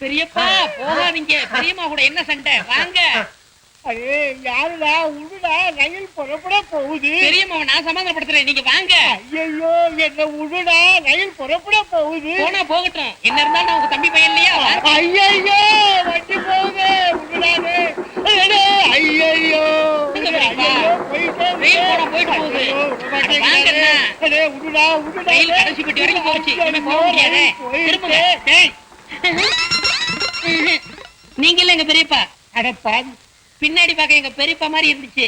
பெரியப்பா போகாதீங்க. பெரியம்மா கூட என்ன சண்டை? வாங்க. அடே யாருடா? உடுடா ரயில் புறப்பட போகுது. பெரியம்மாவை நான் சமாதானப்படுத்துறேன். நீங்க வாங்க. ஐயோ என்ன உடுடா ரயில் புறப்பட போகுது. போனா போகட்டும். என்ன இருந்தாலும் நான் உங்க தம்பி பையன் இல்லையா. ஐயோ வண்டி போகுது. உடுடானே அடே ஐயோ நீங்க இல்ல எங்க பெரியப்பா? பின்னாடி பார்க்க எங்க பெரியப்பா மாதிரி இருந்துச்சு.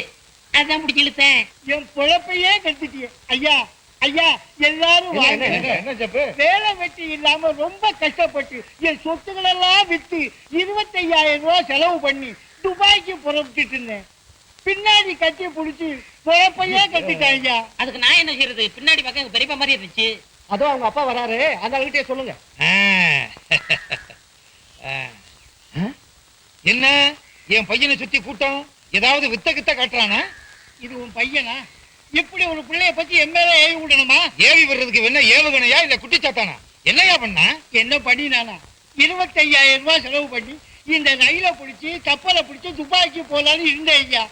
அதான் பிடிச்சி இழுத்தேன். என் பொழப்பையே கெடுத்துட்டியே. ஐயா ஐயா எல்லாரும் வாங்க. என்ன ஜப்பு வேலை வெட்டி இல்லாம ரொம்ப கஷ்டப்பட்டு என் சொத்துக்கள் எல்லாம் வித்து இருபத்தையாயிரம் ரூபாய் செலவு பண்ணி துபாய்க்கு புறப்பட்டுட்டு இருந்தேன் பின்னாடி கட்டி புடிச்சு அதுக்கு நான் என்ன செய்யறது? பின்னாடி பார்க்க எங்க பெரியப்பா மாதிரி இருந்துச்சு. அதோ அவங்க அப்பா வராரு. அந்த ஆளுகிட்டே சொல்லுங்க. என்ன? என் பையனை சுத்தி கூட்டம்? ஏதாவது வித்த கித்த காட்டுறானா? இது உன் பையனா? இப்படி ஒரு பிள்ளைய பத்தி என் மேல ஏவி விடணுமா? ஏவி வர்றதுக்கு என்ன ஏவுகணையா இல்ல குட்டிச்சாத்தானா? என்னையா பண்ண? என்ன பண்ணினானா இருபத்தையாயிரம் ரூபாய் செலவு பண்ணி இந்த ரயில பிடிச்சி கப்பலை பிடிச்சி துபாய்க்கு போலான்னு இருந்தேன் ஐயா.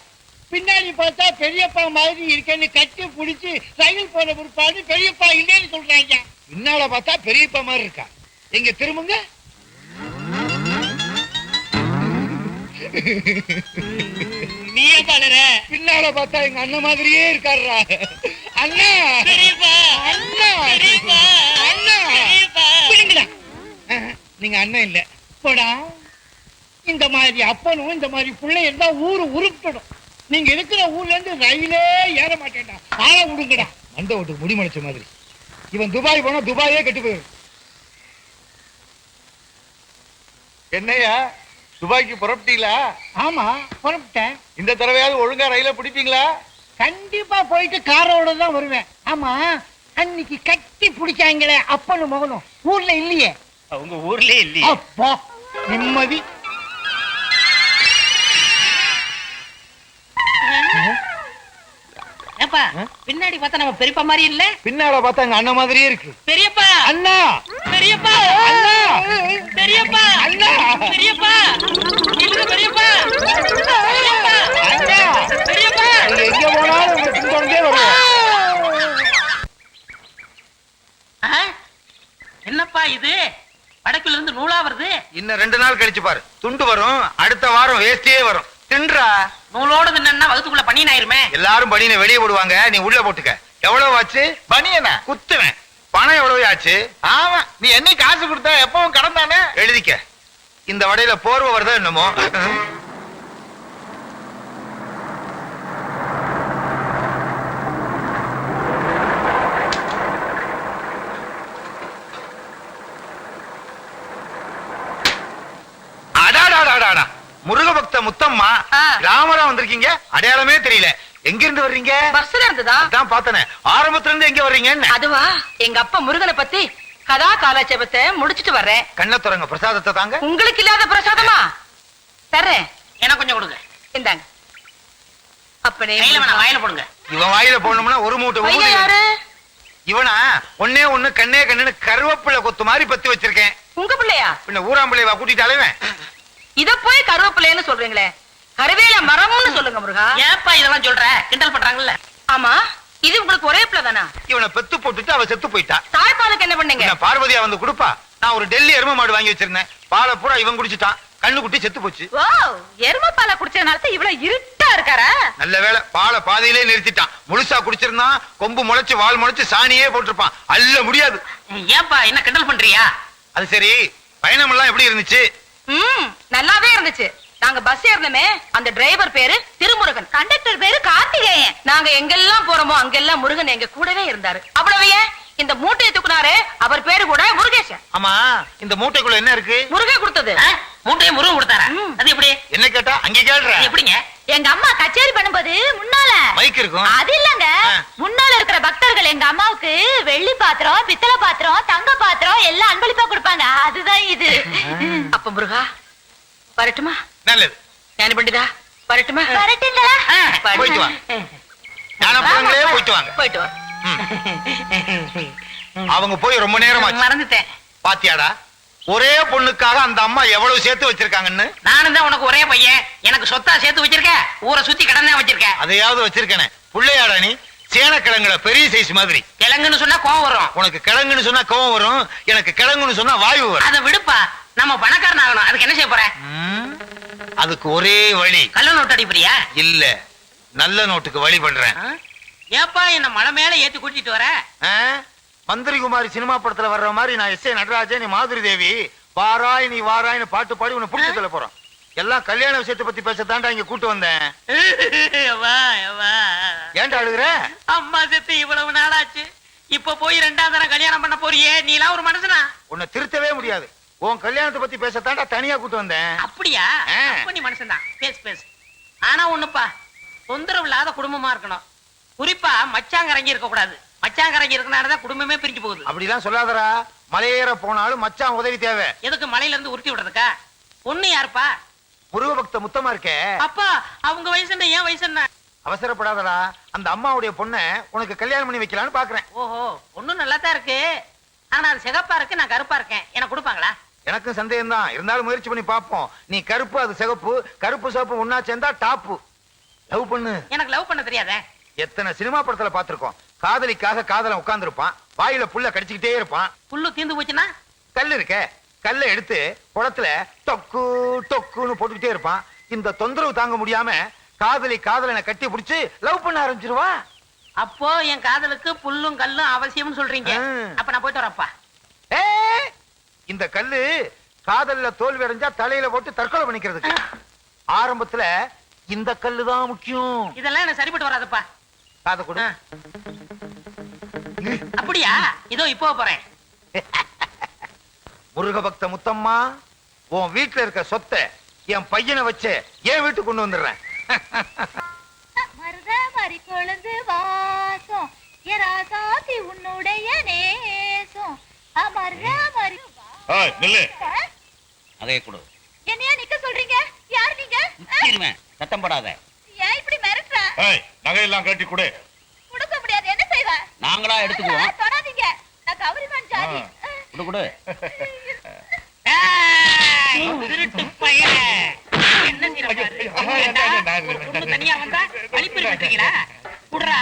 பின்னாடி பார்த்தா பெரியப்பா மாதிரி இருக்கேன்னு கட்டி பிடிச்சி ரயில் போன பிற்பாடு பெரியப்பா இல்லைன்னு சொல்றாங்க. பின்னால பார்த்தா பெரியப்பா மாதிரி இருக்கா? எங்க திரும்புங்க. பாடுற. பின்னால பார்த்தா எங்க அண்ணன் மாதிரியே இருக்காருடா. அண்ணா! பெரியப்பா! அண்ணா! பெரியப்பா! அண்ணா! பிடிங்கடா நீங்க அண்ணன் இல்ல. போடா. இந்த மாதிரி அப்பனும் இந்த மாதிரி பிள்ளை இருந்தா ஊரு உருப்பிடும் நீங்க இருக்கிற ஊர்ல இருந்து ரயிலே ஏற மாட்டேன்டா. ஆள விடுங்கடா. மண்ட ஓட்டுக்கு முடி முளைச்ச மாதிரி. இவன் துபாய் போனா துபாயே கெட்டு போயிடும். என்னையா? துபாய்க்கு புறப்பட்டீங்களா? ஆமா புறப்பட்டேன். இந்த தடவையாவது ஒழுங்கா ரயில பிடிப்பீங்களா? கண்டிப்பா போயிட்டு காரோட தான் வருவேன். ஆமா அன்னைக்கு கட்டி பிடிச்சாங்களே அப்பனும் மகனும். ஊர்ல இல்லையே. உங்க ஊர்லயே இல்லையே. அப்பா நிம்மதி. ஏப்பா பின்னாடி பார்த்தா நம்ம பெரியப்பா மாதிரி இல்ல? பின்னால பார்த்தா எங்க அண்ணன் மாதிரியே இருக்கு. பெரியப்பா! அண்ணா! பெரியப்பா! அண்ணா! பெரியப்பா! அண்ணா! பெரியப்பா! இல்ல பெரியப்பா! பெரியப்பா! அண்ணா! பெரியப்பா! எங்க போனாலும் உங்க பின்தொடர்ந்தே வருவோம்? என்னப்பா இது? வடக்குல இருந்து நூலா வருது? இன்னும் ரெண்டு நாள் கழிச்சு பாரு. துண்டு வரும் அடுத்த வாரம் வேஸ்டியே வரும். தின்றா? நூலோட நின்னா வகுத்துக்குள்ள பண்ணி ஆயிருமே? எல்லாரும் பனியனை வெளியே போடுவாங்க. நீ உள்ள போட்டுக்க. எவ்வளவு ஆச்சு? பனியனா? குத்துவேன். பணம் எவ்வளவு ஆச்சு? ஆமா. நீ என்ன காசு கொடுத்தா எப்பவும் கடன் தானே எழுதிக்க. இந்த வடையில போர்வை வருதா என்னமோ அடாடாடாடாடா முருக பக்த முத்தம்மா ஆ. ராமரா வந்திருக்கீங்க? அடையாளமே தெரியல. எங்க இருந்து வர்றீங்க? பஸ்ல இருந்ததா? அதான் பார்த்தனே. ஆரம்பத்துல இருந்து எங்க வர்றீங்கன்னு? அதுவா? எங்க அப்பா முருகனை பத்தி கதா காலாட்சேபத்தை முடிச்சிட்டு வர்றேன். கண்ணை திறங்க பிரசாதத்தை தாங்க. உங்களுக்கு இல்லாத பிரசாதமா? தர்றேன். எனக்கு கொஞ்சம் கொடுங்க. இந்தாங்க. அப்பனே கையில வேணாம் வாயில போடுங்க. இவன் வாயில போடணும்னா ஒரு மூட்டை பையன் ஊதி. யாரு? இவனா? ஒன்னே ஒண்ணு கண்ணே கண்ணுன்னு கருவேப்பிள்ளை கொத்து மாதிரி பத்தி வச்சிருக்கேன். உங்க பிள்ளையா? பின்ன ஊராம்பிள்ளை வா கூட்டிட்டு அலைவேன். இத போய் கருவேப்பிள்ளைன்னு சொல்றீங்களே. கருவேல மரம்னு சொல்லுங்க முருகா. ஏப்பா இதெல்லாம் சொல்ற? கிண்டல் பண்றாங்கல்ல. ஆமா இது உங்களுக்கு ஒரே பிள்ளை தானா? இவனை பெத்து போட்டுட்டு அவ செத்து போயிட்டா. தாய்ப்பாலுக்கு என்ன பண்ணீங்க? பார்வதியா வந்து கொடுப்பா. நான் ஒரு டெல்லி எரும மாடு வாங்கி வச்சிருந்தேன். பாலை பூரா இவன் குடிச்சிட்டான். கண்ணு குட்டி செத்து போச்சு. ஓ எரும பாலை குடிச்சதுனால தான் இவ்வளவு இருட்டா இருக்காரா? நல்ல வேளை பாலை பாதியிலே நிறுத்திட்டான். முழுசா குடிச்சிருந்தான். கொம்பு முளைச்சு வால் முளைச்சு சாணியே போட்டிருப்பான். அள்ள முடியாது. ஏப்பா என்ன கிண்டல் பண்றியா? அது சரி பயணம் எல்லாம் எப்படி இருந்துச்சு? ம் நல்லாவே இருந்துச்சு. நாங்க பஸ் ஏறினமே அந்த டிரைவர் பேரு திருமுருகன். கண்டக்டர் பேரு கார்த்திகேயன். நாங்க எங்கெல்லாம் போறோமோ அங்கெல்லாம் முருகன் எங்க கூடவே இருந்தாரு. அவ்வளவு ஏன்? இந்த மூட்டையை தூக்குனாரு அவர் பேரு கூட முருகேசன். ஆமா இந்த மூட்டைக்குள்ள என்ன இருக்கு? முருகே கொடுத்தது? மூட்டையை முருகன் கொடுத்தாரா. அது எப்படி? என்ன கேட்டா அங்க கேள்ற. எப்படிங்க? எங்க அம்மா கச்சேரி பண்ணும்போது முன்னால. மைக் இருக்கும். அது இல்லங்க. முன்னால இருக்கிற பக்தர்கள் எங்க அம்மாவுக்கு வெள்ளி பாத்திரம் பித்தளை பாத்திரம் தங்க பாத்திரம் எல்லாம் அன்பளிப்பா கொடுப்பாங்க. அதுதான் இது. அப்ப முருகா வரட்டுமா? நல்லது. ஞான பண்டிதா வரட்டுமா? வரட்டுங்களா போயிட்டு வா ஞானப்பழங்களே போயிட்டு வாங்க. போயிட்டு வா அவங்க போய் ரொம்ப நேரம் ஆச்சு மறந்துட்டேன். பாத்தியாடா? ஒரே பொண்ணுக்காக அந்த அம்மா எவ்வளவு சேர்த்து வச்சிருக்காங்கன்னு? நானும் தான் உனக்கு ஒரே பையன். எனக்கு சொத்தா சேர்த்து வச்சிருக்க. ஊரை சுத்தி கடன் தான் வச்சிருக்க. அதையாவது வச்சிருக்கனே. புள்ளையாடா நீ? சேனக்கிழங்குல பெரிய சைஸ் மாதிரி. கிழங்குன்னு சொன்னா கோவம் வரும். உனக்கு கிழங்குன்னு சொன்னா கோவம் வரும். எனக்கு கிழங்குன்னு சொன்னா வாயு வரும். அதை விடுப்பா. நம்ம பணக்காரன் ஆகணும். அதுக்கு என்ன செய்ய போற? அதுக்கு ஒரே வழி. கள்ள நோட்டு அடிப்பறியா இல்ல. நல்ல நோட்டுக்கு வழி பண்றேன். ஏப்பா என்ன மலை மேல ஏத்தி கூட்டிட்டு வர? ஆ? மந்திரி குமாரி சினிமா படத்துல வர்ற மாதிரி நான் எஸ் ஏ நடராஜன் நீ மாதுரி தேவி. வாராய் நீ வாராய்னு பாட்டு பாடி உன்னை புடிச்சு சொல்ல போறோம். எல்லாம் கல்யாண விஷயத்தை பத்தி பேசத்தாண்டா இங்க கூட்டு வந்தேன். ஏன்டா அழுகுற? அம்மா செத்து இவ்வளவு நாளாச்சு. இப்ப போய் ரெண்டாம் தரம் கல்யாணம் பண்ண போறியே? நீலாம் ஒரு மனுஷனா? உன்னை திருத்தவே முடியாது. உன் கல்யாணத்தை பத்தி பேசத்தாண்டா தனியா கூட்டு வந்தேன். அப்படியா? நீ மனுஷன் தான் பேசு பேசு. ஆனா ஒண்ணுப்பா தொந்தரவு இல்லாத குடும்பமா இருக்கணும். குறிப்பா மச்சாங்கரங்கி இருக்க கூடாது மச்சாங்கரங்கி இருக்கனாலதான் குடும்பமே பிரிஞ்சு போகுது. அப்படிலாம் சொல்லாதடா. மலையேற போனாலும் மச்சான் உதவி தேவை. எதுக்கு மலையில இருந்து உருட்டி விடுறதுக்கா? பொண்ணு யாருப்பா? முருக பக்த முத்தமா இருக்கே. அப்பா அவங்க வயசு என்ன? ஏன் வயசு என்ன? அவசரப்படாதடா. அந்த அம்மாவுடைய பொண்ணை உனக்கு கல்யாணம் பண்ணி வைக்கலாம்னு பாக்குறேன். ஓஹோ பொண்ணு நல்லா தான் இருக்கு. ஆனா அது சிகப்பா இருக்கு நான் கருப்பா இருக்கேன். எனக்கு கொடுப்பாங்களா? எனக்கும் சந்தேகம் தான் இருந்தாலும் முயற்சி பண்ணி பார்ப்போம். நீ கருப்பு அது சிகப்பு. கருப்பு சிவப்பு ஒன்னா சேர்ந்தா டாப்பு. லவ் பண்ணு. எனக்கு லவ் பண்ண தெரியாதே. எத்தனை சினிமா படத்துல பார்த்திருக்கோம். காதலிக்காக காதலன் உட்கார்ந்திருப்பான். வாயில புல்ல கடிச்சுக்கிட்டே இருப்பான். புல்லு தீந்து போச்சுன்னா? கல் இருக்க. கல்லை எடுத்து குளத்துல டொக்கு டொக்குன்னு போட்டுக்கிட்டே இருப்பான். இந்த தொந்தரவு தாங்க முடியாம காதலி காதலனை கட்டி பிடிச்சு லவ் பண்ண ஆரம்பிச்சிருவா. அப்போ என் காதலுக்கு புல்லும் கல்லும் அவசியம்னு சொல்றீங்க. அப்ப நான் போயிட்டு வரப்பா ஏ இந்த கல்லு காதல்ல தோல்வி அடைஞ்சா தலையில போட்டு தற்கொலை பண்ணிக்கிறதுக்கு. ஆரம்பத்துல இந்த கல்லு தான் முக்கியம். இதெல்லாம் எனக்கு சரிப்பட்டு வராதுப்பா. காதை கொடு. அப்படியா? இதோ இப்போ போறேன். முருக பக்த முத்தம்மா உன் வீட்டுல இருக்க சொத்தை என் பையனை வச்சு என் வீட்டுக்கு கொண்டு வந்துடுறேன். மருத மறி கொழுந்து வாசம். எராசாத்தி உன்னுடைய நேசம். ஏய், நில்லு. நகையை கொடு என்னையா நிக்க சொல்றீங்க யார் நீங்க ஆ? முத்திருவேன் சத்தம் போடாத ஏன் இப்படி மிரட்டுற ஏய், நகையெல்லாம் கட்டி கொடு கொடுக்க முடியாது என்ன செய்வ நாங்களா எடுத்துக்குவோம் தொடாதீங்க நான் கௌரிமான் ஜாதி. கொடு கொடு திருட்டு பையன் என்ன தனியா வந்தா குடுறா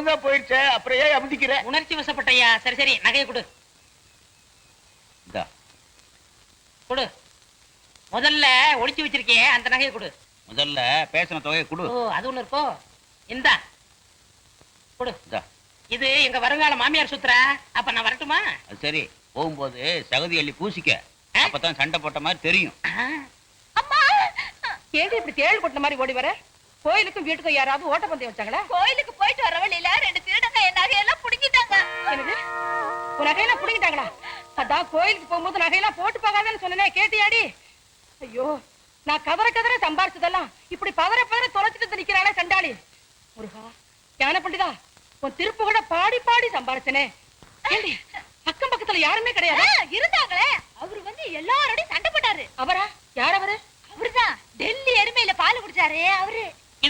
அந்த பொண்ணுதான் போயிடுச்சே அப்புறம் ஏன் அமுதிக்கிற? உணர்ச்சி வசப்பட்டையா சரி சரி நகையை கொடு. கொடு. முதல்ல ஒளிச்சு வச்சிருக்கியே அந்த நகையை கொடு. முதல்ல பேசின தொகையை கொடு. ஓ அது ஒண்ணு இருக்கோ? இந்தா. கொடு. இது எங்க வருங்கால மாமியார் சுத்துற அப்ப நான் வரட்டுமா? சரி. போகும்போது சகதி அள்ளி பூசிக்க. அப்பதான் சண்டை போட்ட மாதிரி தெரியும். அம்மா! ஏடி இப்படி தேள் கொட்டின மாதிரி ஓடி வர? கோயிலுக்கும் வீட்டுக்கும் யாராவது ஓட்டப்பந்தயம் வச்சாங்களா? கோயிலுக்கு போயிட்டு வர வழியில ரெண்டு திருடங்க என் நகையெல்லாம் புடுங்கிட்டாங்க. என்னது? உன் நகையெல்லாம் புடிங்கிட்டாங்களா? அதான் கோயிலுக்கு போகும்போது நகையெல்லாம் போட்டு போகாதன்னு சொன்னனே கேட்டியாடி? ஐயோ நான் கதற கதற சம்பாரிச்சதெல்லாம் இப்படி பதற பதற தொலைச்சிட்டு நிக்கிறாளே சண்டாளி. முருகா ஞான பண்டிதா உன் திருப்பு கூட பாடி பாடி சம்பாரிச்சனே. அக்கம் பக்கத்துல யாருமே கிடையாது? இருந்தாங்களே. அவரு வந்து எல்லாரோடையும் சண்டை போட்டாரு. அவரு அவருதான் டெல்லி எருமையில பால் குடிச்சாரே அவரு இது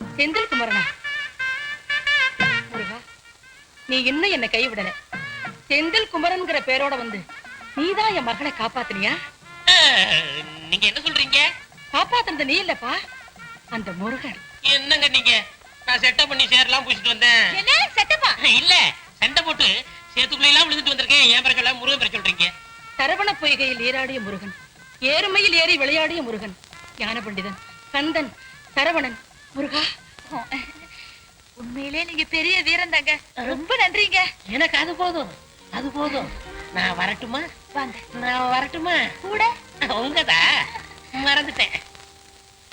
செந்தில் குமரனா முருகா நீ இன்னும் என்ன கைவிடல. செந்தில் குமரன்ங்கிற பேரோட வந்து நீதான் என் மகனை காப்பாத்தினியா? நீங்க என்ன சொல்றீங்க? காப்பாத்துனது நீ இல்லப்பா அந்த முருகன். என்னங்க நீங்க? நான் செட்டப் பண்ணி சேரலாம் பூசிட்டு வந்தேன். என்ன? செட்டப்பா இல்ல சண்டை போட்டு சேத்துக்குள்ள எல்லாம் விழுந்துட்டு வந்திருக்கேன். ஏன் பிறகு முருகன் பிற சொல்றீங்க? சரவண பொய்கையில் ஏறாடிய முருகன் ஏறுமையில் ஏறி விளையாடிய முருகன் ஞான பண்டிதன் கந்தன் சரவணன் முருகா. உண்மையிலே நீங்க பெரிய வீரன் தாங்க ரொம்ப நன்றிங்க. எனக்கு அது போதும். அது போதும். நான் வரட்டுமா? வாங்க. நான் வரட்டுமா? கூட. உங்கதா? மறந்துட்டேன்.